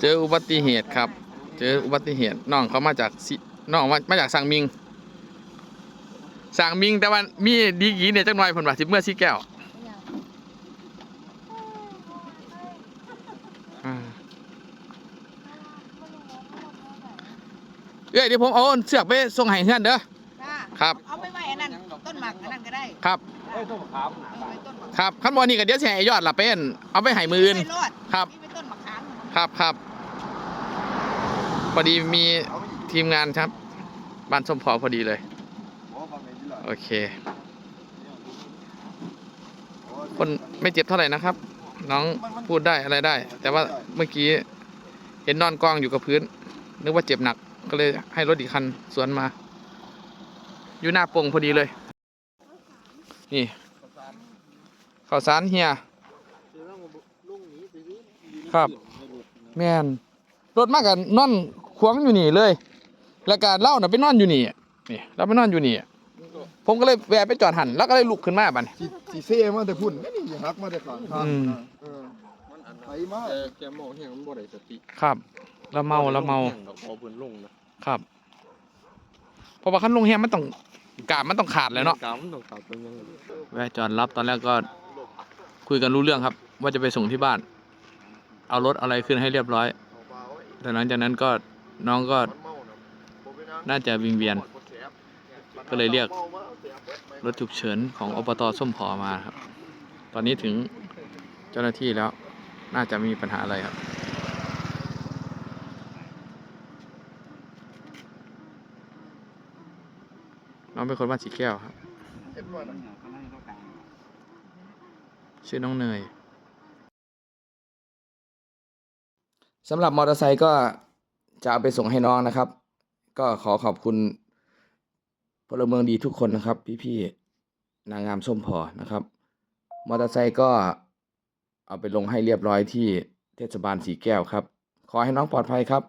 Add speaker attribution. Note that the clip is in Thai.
Speaker 1: เจออุบัติเหตุครับ เจออุบัติเหตุน้องเขามาจากสิน้องมามาจากสังมิงสังมิงแต่ว่ามีดีกีเนี่ยจักหน่อยเพิ่นว่าสิเมื่อสีแก้วอ่าเอ้ยเดี๋ยวผมเอาเสือกไปส่งให้เพื่อนเด้อ
Speaker 2: จ้า
Speaker 1: ครับ
Speaker 2: เอาไปไว้อันนั้นต้นหมากอันนั้นก็ได้
Speaker 1: ครับ
Speaker 2: เอาไปต้นมะขาม
Speaker 1: ครับขั้นบอนี้ก็เดี๋ยวสิให้ยอดละเป็นเอาไปให้มืออื่น
Speaker 2: ไม่รอด
Speaker 1: ครับ ครับครับพอดีมีทีมงานครับบ้านสมพอพอดีเลย โอเค คนไม่เจ็บเท่าไหร่นะครับ น้องพูดได้อะไรได้ แต่ว่าเมื่อกี้เห็นนอนกองอยู่กับพื้น นึกว่าเจ็บหนักก็เลยให้รถอีกคันสวนมา อยู่หน้าโปงพอดีเลย นี่ข้าวสารเฮียครับ แม่นรถมากกันนอนขวางอยู่นี่เลย แล้วก็เล่าน่ะไปนอนอยู่นี่นี่เราไปนอนอยู่นี่ผมก็เลยแวะไปจอดหันแล้วก็เลยลุกขึ้นมาบัดน
Speaker 3: สิสิเซ่มาแต่พุ่นนี่นี่หักมาแต่ข้างทาง
Speaker 1: อืม
Speaker 3: เออไผมา
Speaker 4: แต่แกมองเห็นมันบ่ได้สติ
Speaker 1: ครับเราเมาเราเมา
Speaker 4: แห้งดอกพอเพิ่นลงนะครับ
Speaker 1: เพราะว่าขั้นลงแฮมมันต้องกาบมันต้องขาดแล้วเนาะ
Speaker 4: กามมันต้องขาดเป็นยังไง
Speaker 1: แวะจอดรับตอนแรกก็คุยกันรู้เรื่องครับ ว่าจะไปส่งที่บ้าน เอารถอะไรขึ้นให้เรียบร้อยแต่หลังจากนั้นก็น้องก็น่าจะวิงเวียน ก็เลยเรียกรถฉุกเฉินของอบตส้มพอมาครับ ตอนนี้ถึงเจ้าหน้าที่แล้ว น่าจะไม่มีปัญหาอะไรครับน้องเป็นคนบ้านสีแก้วครับ ชื่อน้องเนย สำหรับมอเตอร์ไซค์ก็จะเอาไปส่งให้น้องนะครับ ก็ขอขอบคุณพลเมืองดีทุกคนนะครับ พี่ๆนางงามส้มพอนะครับ มอเตอร์ไซค์ก็เอาไปลงให้เรียบร้อยที่เทศบาลสีแก้วครับ ขอให้น้องปลอดภัยครับ